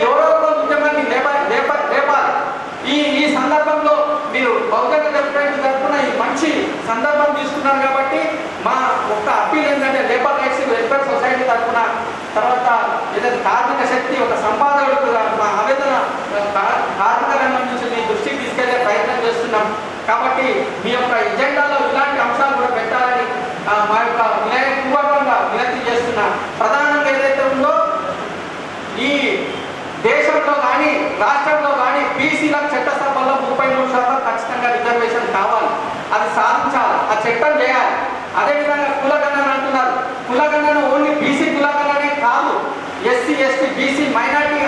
ఎవరో ఒకరు ఉద్యమాన్ని లేప ఈ ఈ సందర్భంలో మీరు బహుజన డెవలప్మెంట్ తరఫున ఈ మంచి సందర్భం తీసుకున్నారు కాబట్టి మా ఒక్క అప్పీల్ ఏంటంటే లేబర్ రైట్స్ వెల్ఫేర్ సొసైటీ తరఫున తర్వాత ఏదైతే కార్మిక శక్తి ఒక సంపాదకుడుగా మా ఆవేదన కా- కార్మిక రంగం నుంచి మీ దృష్టికి తీసుకెళ్ళే ప్రయత్నం చేస్తున్నాం. కాబట్టి మీ యొక్క ఎజెండాలో ఇలాంటి అంశాలు కూడా పెట్టాలని మా యొక్క వినయ పూర్వకంగా వినతి చేస్తున్నా. ప్రధానంగా ఏదైతే ఉందో ఈ దేశంలో కానీ రాష్ట్రంలో కానీ బీసీలకు చట్టసభల్లో ముప్పై మూడు శాతం ఖచ్చితంగా రిజర్వేషన్ కావాలి. అది సాధించాలి. ఆ చట్టం చేయాలి. అదేవిధంగా కులగణన అంటున్నారు. కులగణన ఓన్లీ బీసీ కులగణనే కాదు. ఎస్సీ ఎస్టీ బీసీ మైనార్టీ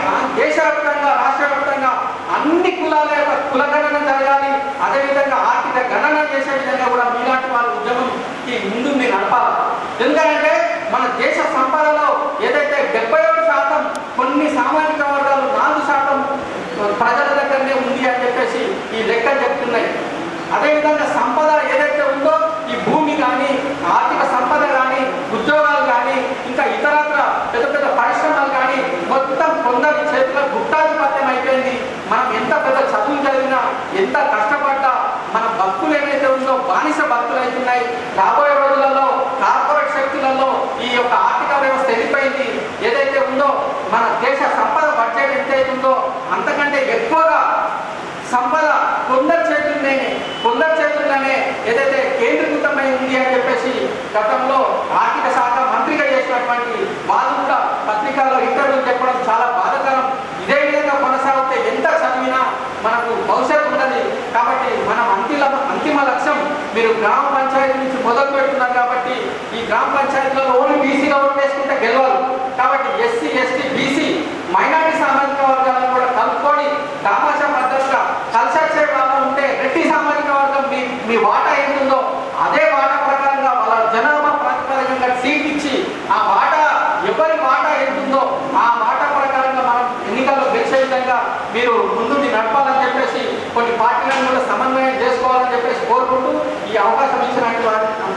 దేశవ్యాప్తంగా రాష్ట్ర వ్యాప్తంగా అన్ని కులాల యొక్క కులగణన జరగాలి. అదేవిధంగా ఆర్థిక గణన చేసే విధంగా కూడా మీలాంటి వాళ్ళ ఉద్యమంకి ముందు మీరు నడపాలి. ఎందుకంటే మన దేశ సంపదలో ఏదైతే డెబ్బై శాతం కొన్ని సామాజిక ప్రజల దగ్గరనే ఉంది అని చెప్పేసి ఈ లెక్కలు చెప్తున్నాయి. అదేవిధంగా సంపద ఏదైతే ఉందో ఈ భూమి కానీ ఆర్థిక సంపద కానీ ఉద్యోగాలు కానీ ఇంకా ఇతరత్ర పెద్ద పెద్ద పరిశ్రమలు కానీ మొత్తం కొందరి చేతిలో గుట్టాధిపత్యం అయిపోయింది. మనం ఎంత పెద్ద చదువులు చదివినా ఎంత కష్టపడ్డా మన భక్తులు ఏదైతే ఉందో బానిస భక్తులు అవుతున్నాయి. రాబోయే రోజులలో కార్పొరేట్ శక్తులలో ఈ యొక్క ఆర్థిక వ్యవస్థ వెళ్ళిపోయింది. ఏదైతే ఉందో మన దేశ సంపద బడ్జెట్ ఎంతైతే ఉందో అంతకంటే ఎక్కువగా సంపద కొందరు చేతుల్లోనే కొందరు చేతుల్లోనే ఏదైతే కేంద్రీకృతమై ఉంది అని చెప్పేసి గతంలో ఆర్థిక శాఖ మంత్రిగా చేసినటువంటి వాళ్ళు కూడా పత్రికల్లో ఇంటర్వ్యూ చెప్పడం చాలా బాధకరం. ఇదే విధంగా కొనసాగితే ఎంత చదివినా మనకు భవిష్యత్తు ఉండదు. కాబట్టి మనం అంతిమ అంతిమ లక్ష్యం మీరు గ్రామ పంచాయతీ నుంచి మొదలు పెడుతున్నారు కాబట్టి ఈ గ్రామ పంచాయతీలలో ఓన్లీ బీసీగా ఓటు వేసుకుంటే గెలవాలి. కాబట్టి ఎస్సీ ఎస్టీ బీసీ మైనారిటీ సామాజిక వర్గాలను కూడా కలుపుకొని దామాషా పద్ధతిగా కలిసొచ్చే వాళ్ళు ఉంటే రెడ్డి సామాజిక వర్గం మీ మీ వాటా ఏంటుందో అదే వాటా ప్రకారంగా వాళ్ళ జనాభా ప్రాతిపదికంగా సీట్ ఇచ్చి ఆ వాటా ఎవరి వాటా ఎంతుందో ఆ వాటా ప్రకారంగా మనం ఎన్నికల్లో గెలిచే విధంగా మీరు ముందుండి నడపాలని చెప్పేసి కొన్ని పార్టీలను కూడా సమన్వయం చేసుకోవాలని చెప్పేసి కోరుకుంటూ ఈ అవకాశం ఇచ్చినట్టు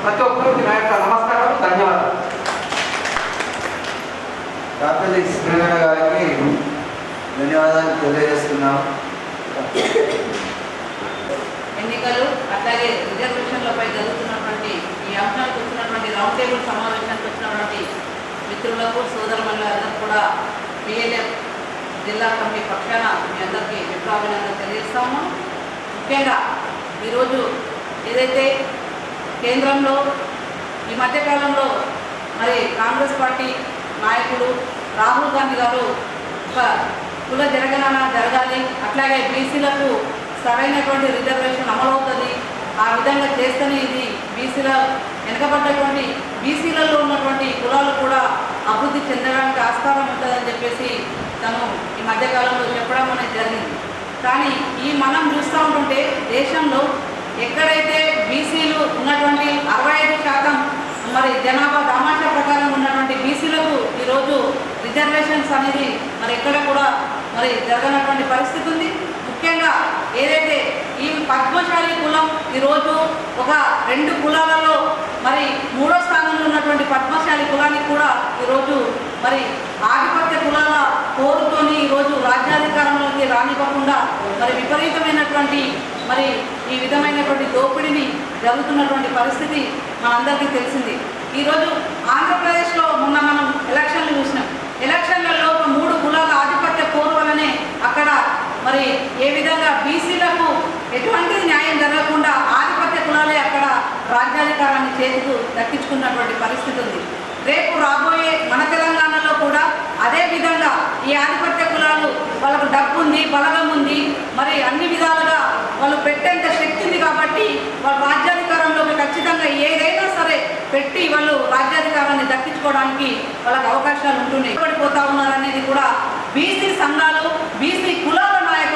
ప్రతి ఒక్కరికి నా యొక్క నమస్కారం ధన్యవాదాలు. డాక్టర్ గారికి ధన్యవాదాలు తెలియజేస్తున్నాం ఎన్నికలు అట్లాగే రిజర్వేషన్లపై జరుగుతున్నటువంటి ఈ అంశానికి వచ్చినటువంటి రౌండ్ టేబుల్ సమావేశానికి వచ్చినటువంటి మిత్రులకు సోదరులందరూ కూడా పిఎల్ఎఫ్ జిల్లా కమిటీ పక్షాన మీ అందరికీ విప్లవాభినందనలు తెలియజేస్తాము ముఖ్యంగా ఈరోజు ఏదైతే కేంద్రంలో ఈ మధ్యకాలంలో మరి కాంగ్రెస్ పార్టీ నాయకులు రాహుల్ గాంధీ గారు ఒక కుల జరగనన జరగాలి అట్లాగే బీసీలకు సరైనటువంటి రిజర్వేషన్ అమలవుతుంది ఆ విధంగా చేస్తేనే ఇది బీసీల వెనకబడ్డటువంటి బీసీలలో ఉన్నటువంటి కులాలు కూడా అభివృద్ధి చెందడానికి ఆస్కారం ఉంటుందని చెప్పేసి తను ఈ మధ్యకాలంలో చెప్పడం అనేది జరిగింది. కానీ ఈ మనం చూస్తూ ఉంటుంటే దేశంలో ఎక్కడైతే బీసీలు ఉన్నటువంటి అరవై ఐదు శాతం మరి జనాభా దామాషా ప్రకారం ఉన్నటువంటి బీసీలకు ఈరోజు రిజర్వేషన్స్ అనేది మరి ఎక్కడ కూడా మరి జరగనటువంటి పరిస్థితి ఉంది. ముఖ్యంగా ఏదైతే ఈ పద్మశాలి ఈరోజు ఒక రెండు కులాలలో మరి మూడో స్థానంలో ఉన్నటువంటి పద్మశాలి కులానికి కూడా ఈరోజు మరి ఆధిపత్య కులాల కోరుతోని ఈరోజు రాజ్యాధికారంలోకి రానివ్వకుండా మరి విపరీతమైనటువంటి మరి ఈ విధమైనటువంటి దోపిడీని జరుగుతున్నటువంటి పరిస్థితి మనందరికీ తెలిసింది. ఈరోజు ఆంధ్రప్రదేశ్లో మొన్న మనం ఎలక్షన్లు చూసినాం. ఎలక్షన్లలో ఒక మూడు కులాల ఆధిపత్య పోరు అక్కడ మరి ఏ విధంగా బీసీలకు ఎటువంటి న్యాయం జరగకుండా ఆధిపత్య కులాలే అక్కడ రాజ్యాధికారాన్ని చేతికు దక్కించుకున్నటువంటి పరిస్థితి ఉంది. రేపు రాబోయే మన తెలంగాణలో కూడా అదే విధంగా ఈ ఆధిపత్య కులాలు వాళ్ళకు డబ్బు ఉంది బలగం ఉంది మరి అన్ని విధాలుగా వాళ్ళు పెట్టేంత శక్తి ఉంది కాబట్టి వాళ్ళు రాజ్యాధికారంలోకి ఖచ్చితంగా ఏదైనా సరే పెట్టి వాళ్ళు రాజ్యాధికారాన్ని దక్కించుకోవడానికి వాళ్ళకి అవకాశాలు ఉంటున్నాయి. పడిపోతా ఉన్నారనేది కూడా బీసీ సంఘాలు బీసీ కులాలు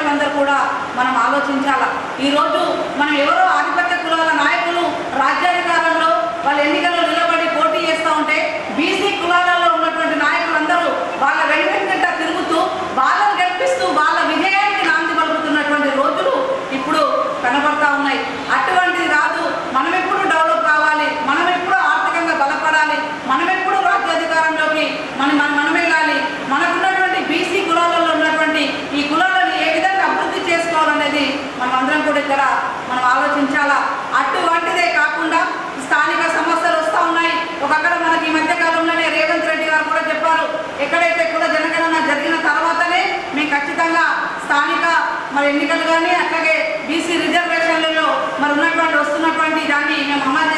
నాయకులందరూ కూడా మనం ఆలోచించాల? ఈరోజు మనం ఎవరో ఆధిపత్య కులాల నాయకులు రాజ్యాధికారంలో వాళ్ళ ఎన్నికల్లో నిలబడి పోటీ చేస్తూ ఉంటే బీసీ కులాలలో ఉన్నటువంటి నాయకులందరూ వాళ్ళ వెంట తిరుగుతూ వాళ్ళని గెలిపిస్తూ వాళ్ళ విజయానికి నాంది పలుకుతున్నటువంటి రోజులు ఇప్పుడు కనబడతా ఉన్నాయి అటువంటిది రాదు మనం ఎప్పుడు డెవలప్ కావాలి మనం ఎప్పుడు ఆర్థికంగా బలపడాలి మనం ఎప్పుడు రాజ్యాధికారంలోకి మనం మనం మనం వెళ్ళాలి మనకున్నటువంటి బీసీ కులాల మరి ఎన్నికలు కానీ అట్లాగే బీసీ రిజర్వేషన్లలో మరి ఉన్నటువంటి వస్తున్నటువంటి దాన్ని మేము అమలు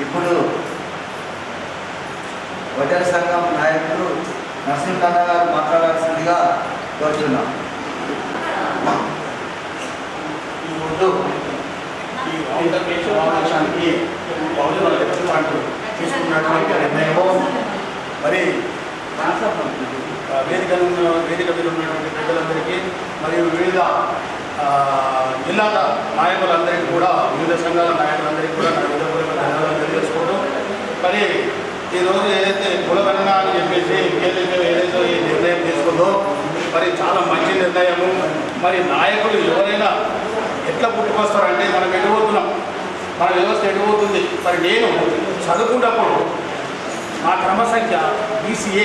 ఇప్పుడు వడ్డెర సంఘం నాయకులు నరసింహన్న గారు మాట్లాడాల్సిందిగా కోరుతున్నాం ఈ ముందు ఈ సమావేశానికి బహుజన తీసుకున్నటువంటి నిర్ణయము మరి ఆ, వేదిక మీద ఉన్నటువంటి ప్రజలందరికీ మరియు వివిధ జిల్లాల నాయకులందరికీ కూడా వివిధ సంఘాల నాయకులందరికీ కూడా నా విధపూర్వక మరి ఈరోజు ఏదైతే కులగణన అని చెప్పేసి ఏదైతే ఏదైతే ఈ నిర్ణయం తీసుకుందో మరి చాలా మంచి నిర్ణయము. మరి నాయకులు ఎవరైనా ఎట్లా పుట్టుకొస్తారంటే మనం ఎడిపోతున్నాం మన వ్యవస్థ ఎడిపోతుంది మరి నేను చదువుకున్నప్పుడు మా క్రమ సంఖ్య బీసీఏ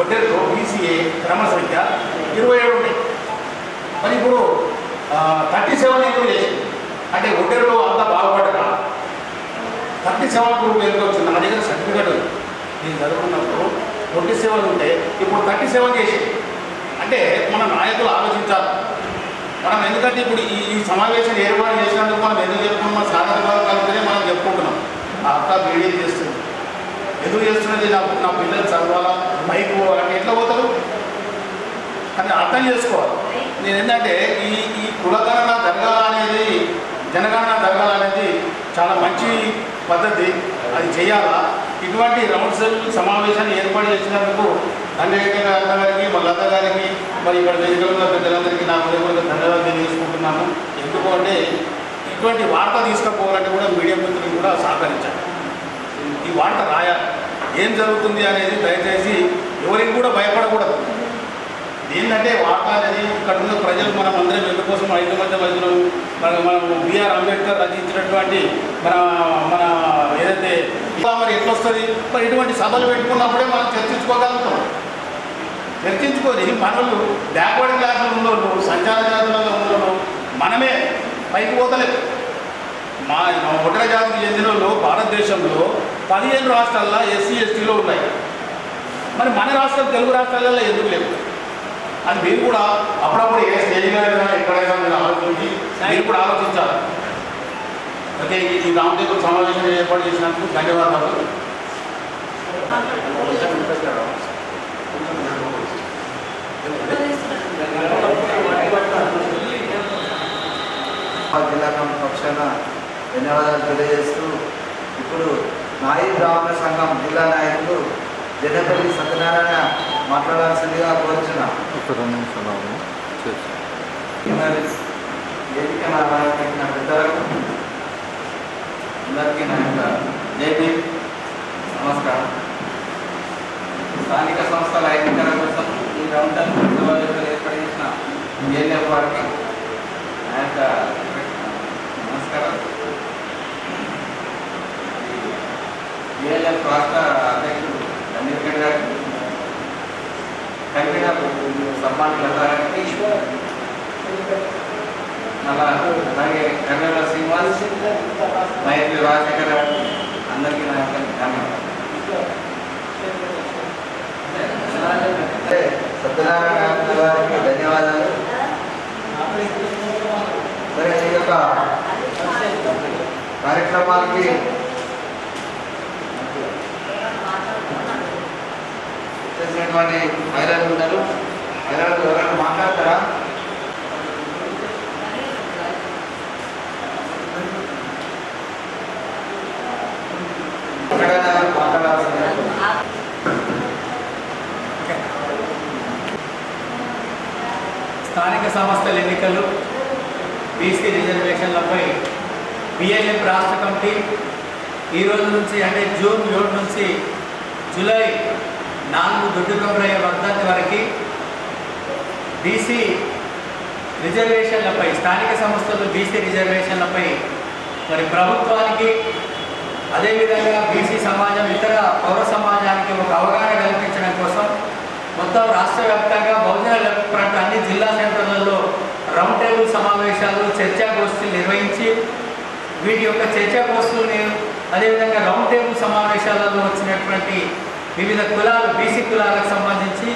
ఒడ్డెల్లో బీసీఏ క్రమ సంఖ్య ఇరవై ఏడు ఉన్నాయి మరి ఇప్పుడు థర్టీ సెవెన్ ఎందుకు చేసి అంటే ఒడ్డెల్లో అంతా బాగుపడి థర్టీ సెవెన్ గ్రూప్ ఎందుకు వచ్చింది? నా దగ్గర సర్టిఫికేట్ ఉంది. నేను చదువుకున్నప్పుడు ట్వంటీ సేవలు ఉంటే ఇప్పుడు తట్టి సేవ చేసి అంటే మన నాయకులు ఆలోచించాలి. మనం ఎందుకంటే ఇప్పుడు ఈ ఈ సమావేశం ఏర్పాటు చేసినందుకు మనం ఎందుకు చెప్పుకున్నాం సాధారణ కలిపితే మనం చెప్పుకుంటున్నాం. ఆ అక్క బీడీ చేస్తుంది. ఎందుకు చేస్తున్నది? నా నా పిల్లలు చదవాలా? బైక్ పోవాలంటే ఎట్లా పోతారు? కానీ అర్థం చేసుకోవాలి. నేను ఏంటంటే ఈ ఈ కులగణన జరగాలనేది జనగణన జరగాలనేది చాలా మంచి పద్ధతి అది చేయాలా? ఇటువంటి రౌండ్ సెల్ సమావేశాన్ని ఏర్పాటు చేసినందుకు దండగడ్డ గారికి మల్లన్న గారికి మరి ఇక్కడ వేదికలు ఉన్న పెద్దలందరికీ నా హృదయపూర్వక ధన్యవాదాలు తెలియజేసుకుంటున్నాను ఎందుకు అంటే ఇటువంటి వార్త తీసుకుపోవాలంటే కూడా మీడియా మిత్రులు కూడా సహకరించాలి. ఈ వార్త రాయాలి. ఏం జరుగుతుంది అనేది దయచేసి ఎవరికి కూడా భయపడకూడదు. ఏంటంటే వార్త అనేది ఇక్కడ ఉన్న ప్రజలు మనం అందరం ఎందుకోసం ఐదు మధ్య మధ్యలో మన మనం బిఆర్ అంబేద్కర్ రచించినటువంటి మన మన ఏదైతే మరి ఎట్లా వస్తుంది మరి ఇటువంటి సభలు పెట్టుకున్నప్పుడే మనం చర్చించుకోగలుగుతాం. చర్చించుకొని మనలు బ్యాక్వర్డ్ క్లాసులు ఉన్నోళ్ళు సంచార జాతులలో ఉన్నోళ్ళు మనమే పైకి పోతలేదు మా మా ఒటర జాతికి చెందిన వాళ్ళు భారతదేశంలో పదిహేను రాష్ట్రాల్లో ఎస్సీ ఎస్టీలో ఉన్నాయి. మరి మన రాష్ట్రం తెలుగు రాష్ట్రాలలో ఎందుకు లేవు? అని మీరు కూడా అప్పుడప్పుడు ఏ స్టేజ్ ఎక్కడైనా మీరు ఆలోచించి మీరు కూడా ఆలోచించాలి. అయితే ఈ- ఈ సమావేశం ఏర్పాటు చేసినందుకు ధన్యవాదాలు. జిల్లా కమిటీ పక్షాన ధన్యవాదాలు తెలియజేస్తూ ఇప్పుడు నాయి బ్రాహ్మణ సంఘం జిల్లా నాయకులు జనపల్లి సత్యనారాయణ మాట్లాడాల్సిందిగా కోరుచున్నాం. ఒక రెండు నిమిషాలు ఆగు. చేసి వేదిక పెట్టిన పెద్దలకు అందరికీ నా యొక్క నమస్కారం. స్థానిక సంస్థల ఐక్యత కోసం ఈ సమావేశాలు ఏర్పాటు చేసిన బిఎల్ఎఫ్ వారికి నా యొక్క నమస్కారం బిఎల్ఎఫ్ రాష్ట్ర అధ్యక్షుడు అమీర్గడ్ గారికి కన్వీనర్ సమ్మాన్ లతా గారికి అలా అలాగే కర్నూల శ్రీనివాస్ మైత్రి రాజశేఖర్ అందరికీ నా యొక్క సత్యనారాయణ గారికి ధన్యవాదాలు. సరే ఈ యొక్క కార్యక్రమానికి చేసినటువంటి మహిళలు ఉన్నారు మహిళలు ఎవరైనా మాట్లాడతారా? ఎక్కడైనా మాట్లాడాల్సిందే. స్థానిక సంస్థల ఎన్నికలు బీసీ రిజర్వేషన్లపై బిఎల్ఎఫ్ రాష్ట్ర కమిటీ ఈ రోజు నుంచి అంటే జూన్ ఏడు నుంచి జూలై నాలుగు దొడ్డు కొమరయ్య వర్ధంతి వరకు బీసీ రిజర్వేషన్లపై స్థానిక సంస్థలు బీసీ రిజర్వేషన్లపై మరి ప్రభుత్వానికి అదేవిధంగా బీసీ సమాజం ఇతర పౌర సమాజానికి ఒక అవగాహన కల్పించడం కోసం మొత్తం రాష్ట్ర వ్యాప్తంగా బహుజన ప్రాంత అన్ని జిల్లా సెంటర్లలో రౌండ్ టేబుల్ సమావేశాలు చర్చాగోష్ఠులు నిర్వహించి వీటి యొక్క చర్చాగోష్ఠుల్ని అదేవిధంగా రౌండ్ టేబుల్ సమావేశాలలో వచ్చినటువంటి వివిధ కులాలు బీసీ కులాలకు సంబంధించి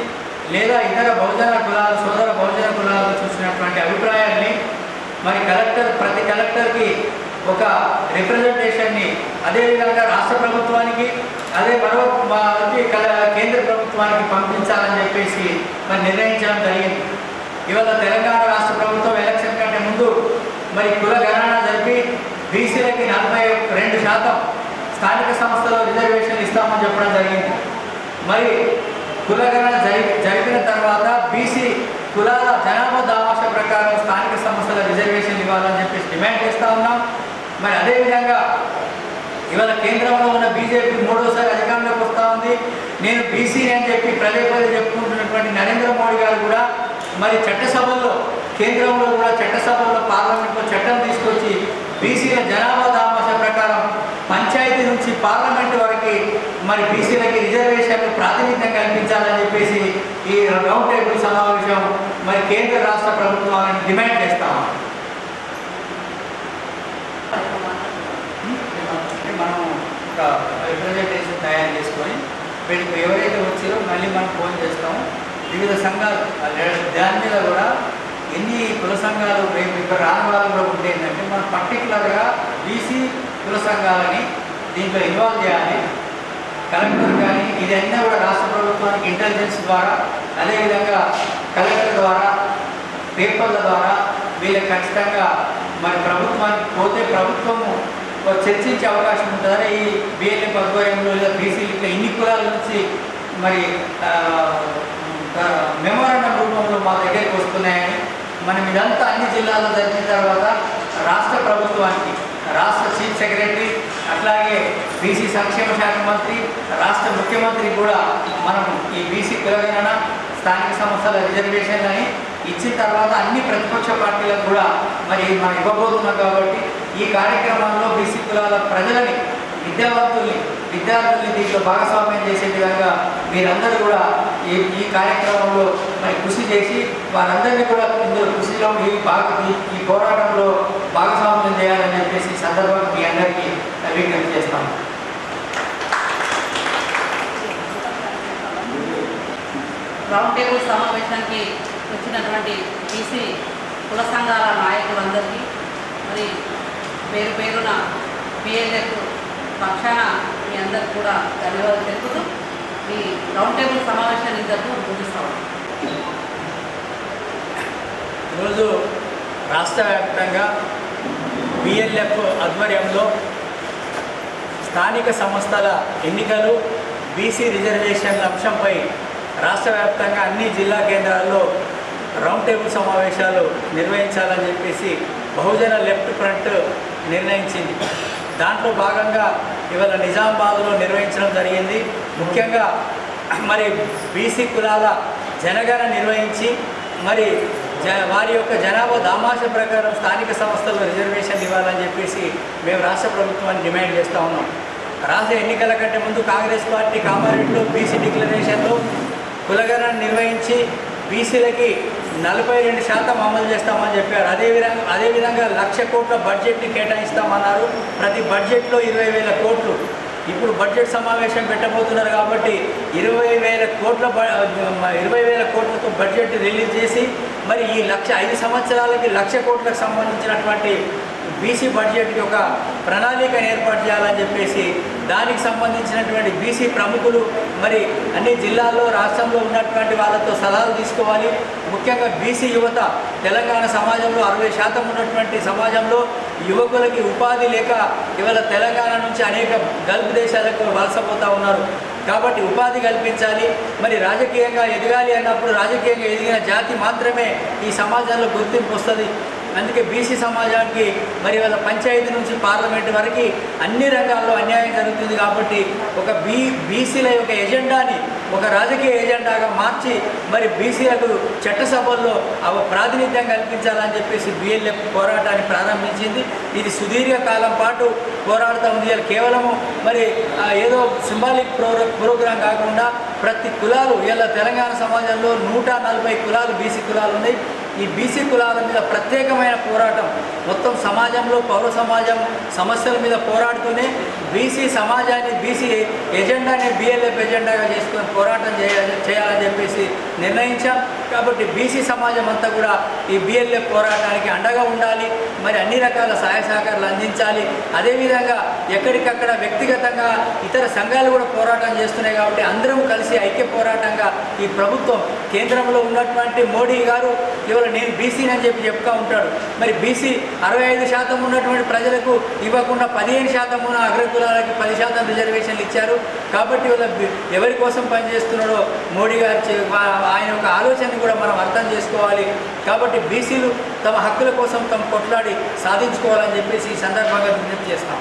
లేదా ఇతర బహుజన కులాలు సోదర బహుజన కులాలు చూసినటువంటి అభిప్రాయాల్ని మరి కలెక్టర్ ప్రతి కలెక్టర్కి ఒక రిప్రజెంటేషన్ని అదేవిధంగా రాష్ట్ర ప్రభుత్వానికి అదే మరో కల- కేంద్ర ప్రభుత్వానికి పంపించాలని చెప్పేసి మరి నిర్ణయించడం జరిగింది. ఇవాళ తెలంగాణ రాష్ట్ర ప్రభుత్వం ఎలక్షన్ కంటే ముందు మరి కుల గణన జరిపి బీసీలకి నలభై రెండు శాతం స్థానిక సంస్థలో రిజర్వేషన్ ఇస్తామని చెప్పడం జరిగింది. మరి కులగణన జరిపిన తర్వాత బీసీ కులాల జనాభా దావాస ప్రకారం స్థానిక సంస్థల రిజర్వేషన్ ఇవ్వాలని చెప్పేసి డిమాండ్ చేస్తూ ఉన్నాం. మరి అదేవిధంగా ఇవాళ కేంద్రంలో ఉన్న బీజేపీ మూడోసారి అధికారంలోకి వస్తూ ఉంది. నేను బీసీ అని చెప్పి పదే పదే చెప్పుకుంటున్నటువంటి నరేంద్ర మోడీ గారు కూడా మరి చట్టసభల్లో కేంద్రంలో కూడా చట్టసభల్లో పార్లమెంట్లో చట్టం తీసుకొచ్చి బీసీల జనాభా నుంచి పార్లమెంట్ వరకు మరి బీసీలకి రిజర్వేషన్ ప్రాతినిధ్యం కల్పించాలని చెప్పేసి ఈ రౌండ్ టేబుల్ సమావేశం మరి కేంద్ర రాష్ట్ర ప్రభుత్వాలను డిమాండ్ చేస్తాం మనం ఒక రిప్రజెంటేషన్ తయారు చేసుకొని వీటికి ఎవరైతే వచ్చారో మళ్ళీ మనం ఫోన్ చేస్తాము. వివిధ సంఘాలు దాని మీద కూడా ఎన్ని కుల సంఘాలు రేపు ఇక్కడ రాని వాళ్ళు కూడా ఉంటే ఏంటంటే మనం పర్టికులర్గా బీసీ కుల సంఘాలని దీంట్లో ఇన్వాల్వ్ చేయాలి. కలెక్టర్ కానీ ఇదన్నీ కూడా రాష్ట్ర ప్రభుత్వానికి ఇంటెలిజెన్స్ ద్వారా అదేవిధంగా కలెక్టర్ ద్వారా పేపర్ల ద్వారా వీళ్ళకి ఖచ్చితంగా మరి ప్రభుత్వానికి పోతే ప్రభుత్వము చర్చించే అవకాశం ఉంటుందని ఈ బిఎల్ఏ ఆధ్వర్యంలో లేదా బీసీలు ఇన్ని కులాల నుంచి మరి మెమోరాండం రూపంలో మా దగ్గరికి వస్తున్నాయని మనం ఇదంతా అన్ని జిల్లాల్లో జరిగిన తర్వాత రాష్ట్ర ప్రభుత్వానికి రాష్ట్ర చీఫ్ సెక్రటరీ అట్లాగే బీసీ సంక్షేమ శాఖ మంత్రి రాష్ట్ర ముఖ్యమంత్రి కూడా మనం ఈ బీసీ కులగణన స్థానిక సంస్థల రిజర్వేషన్లని ఇచ్చిన తర్వాత అన్ని ప్రతిపక్ష పార్టీలకు కూడా మరి మనం ఇవ్వబోతున్నాం కాబట్టి ఈ కార్యక్రమంలో బీసీ కులాల ప్రజలని విద్యావంతుల్ని విద్యార్థుల్ని దీంట్లో భాగస్వామ్యం చేసే విధంగా మీరందరూ కూడా ఈ ఈ కార్యక్రమంలో మరి కృషి చేసి వారందరినీ కూడా ఇందులో కృషిలో ఈ భాగ ఈ పోరాటంలో భాగస్వామ్యం చేయాలని చెప్పేసి సందర్భంగా మీ అందరికీ విజ్ఞప్తి చేస్తాము రౌండ్ టేబుల్ సమావేశానికి వచ్చినటువంటి బీసీ కుల సంఘాల నాయకులందరికీ మరి పేరు పేరున పిఎల్ఎఫ్ పక్షాన అందరికి కూడా ధన్యవాదాలు తెలుపుతూ ఈ రౌండ్ టేబుల్ సమావేశాన్ని ఇద్దరు ముగిస్తాము ఈరోజు రాష్ట్ర వ్యాప్తంగా బిఎల్ఎఫ్ ఆధ్వర్యంలో స్థానిక సంస్థల ఎన్నికలు బీసీ రిజర్వేషన్ల అంశంపై రాష్ట్ర వ్యాప్తంగా అన్ని జిల్లా కేంద్రాల్లో రౌండ్ టేబుల్ సమావేశాలు నిర్వహించాలని చెప్పేసి బహుజన లెఫ్ట్ ఫ్రంట్ నిర్ణయించింది. దాంట్లో భాగంగా ఇవాళ నిజామాబాద్లో నిర్వహించడం జరిగింది. ముఖ్యంగా మరి బీసీ కులాల జనగణ నిర్వహించి మరి జ వారి యొక్క జనాభా దామాష ప్రకారం స్థానిక సంస్థల్లో రిజర్వేషన్ ఇవ్వాలని చెప్పేసి మేము రాష్ట్ర ప్రభుత్వాన్ని డిమాండ్ చేస్తూ ఉన్నాం. రాష్ట్ర ఎన్నికల కంటే ముందు కాంగ్రెస్ పార్టీ కామారెడ్డిలో బీసీ డిక్లరేషన్లో కులగణన నిర్వహించి బీసీలకి నలభై రెండు శాతం అమలు చేస్తామని చెప్పారు. అదేవిధంగా అదేవిధంగా లక్ష కోట్ల బడ్జెట్ని కేటాయిస్తామన్నారు. ప్రతి బడ్జెట్లో ఇరవై వేల కోట్లు. ఇప్పుడు బడ్జెట్ సమావేశం పెట్టబోతున్నారు కాబట్టి ఇరవై వేల కోట్ల బ- ఇరవై వేల కోట్లతో బడ్జెట్ రిలీజ్ చేసి మరి ఈ లక్ష ఐదు సంవత్సరాలకి లక్ష కోట్లకు సంబంధించినటువంటి బీసీ బడ్జెట్కి ఒక ప్రణాళికను ఏర్పాటు చేయాలని చెప్పేసి దానికి సంబంధించినటువంటి బీసీ ప్రముఖులు మరి అన్ని జిల్లాల్లో రాష్ట్రంలో ఉన్నటువంటి వాళ్ళతో సలహాలు తీసుకోవాలి. ముఖ్యంగా బీసీ యువత తెలంగాణ సమాజంలో అరవై శాతం ఉన్నటువంటి సమాజంలో యువకులకి ఉపాధి లేక ఇవాళ తెలంగాణ నుంచి అనేక గల్ఫ్ దేశాలకు వలసపోతూ ఉన్నారు. కాబట్టి ఉపాధి కల్పించాలి. మరి రాజకీయంగా ఎదగాలి అన్నప్పుడు రాజకీయంగా ఎదిగిన జాతి మాత్రమే ఈ సమాజంలో గుర్తింపు వస్తుంది. అందుకే బీసీ సమాజానికి మరి వాళ్ళ పంచాయతీ నుంచి పార్లమెంట్ వరకు అన్ని రంగాల్లో అన్యాయం జరుగుతుంది కాబట్టి ఒక బీ బీసీల యొక్క ఎజెండాని ఒక రాజకీయ ఎజెండాగా మార్చి మరి బీసీలకు చట్టసభల్లో అవ ప్రాతినిధ్యం కల్పించాలని చెప్పేసి బిఎల్ఎఫ్ పోరాటాన్ని ప్రారంభించింది. ఇది సుదీర్ఘ కాలం పాటు పోరాడుతూ ఉంది. కేవలము మరి ఏదో సింబాలిక్ ప్రో ప్రోగ్రాం కాకుండా ప్రతి కులాలు ఇలా తెలంగాణ సమాజంలో నూట నలభై కులాలు బీసీ కులాలు ఉన్నాయి. ఈ బీసీ కులాల మీద ప్రత్యేకమైన పోరాటం. మొత్తం సమాజంలో పౌర సమాజం సమస్యల మీద పోరాడుతూనే బీసీ సమాజాన్ని బీసీ ఎజెండాని బిఎల్ఎఫ్ ఎజెండాగా చేసుకొని పోరాటం చేయాలి చేయాలని చెప్పేసి నిర్ణయించాం. కాబట్టి బీసీ సమాజం అంతా కూడా ఈ బిఎల్ఏ పోరాటానికి అండగా ఉండాలి. మరి అన్ని రకాల సహాయ సహకారాలు అందించాలి. అదేవిధంగా ఎక్కడికక్కడ వ్యక్తిగతంగా ఇతర సంఘాలు కూడా పోరాటం చేస్తున్నాయి కాబట్టి అందరం కలిసి ఐక్య పోరాటంగా ఈ ప్రభుత్వం కేంద్రంలో ఉన్నటువంటి మోడీ గారు ఇవాళ నేను బీసీని అని చెప్పి చెప్తా ఉంటాడు. మరి బీసీ అరవై ఐదు శాతం ఉన్నటువంటి ప్రజలకు ఇవ్వకుండా పదిహేను శాతం ఉన్న అగ్రకులాలకి పది శాతం రిజర్వేషన్లు ఇచ్చారు. కాబట్టి ఇవాళ ఎవరి కోసం పనిచేస్తున్నాడో మోడీ గారు చే- ఆయన యొక్క ఆలోచనని కూడా మనం అర్థం చేసుకోవాలి. కాబట్టి బీసీలు తమ హక్కుల కోసం తమ కొట్లాడి సాధించుకోవాలని చెప్పేసి ఈ సందర్భంగా విజ్ఞప్తి చేస్తాం.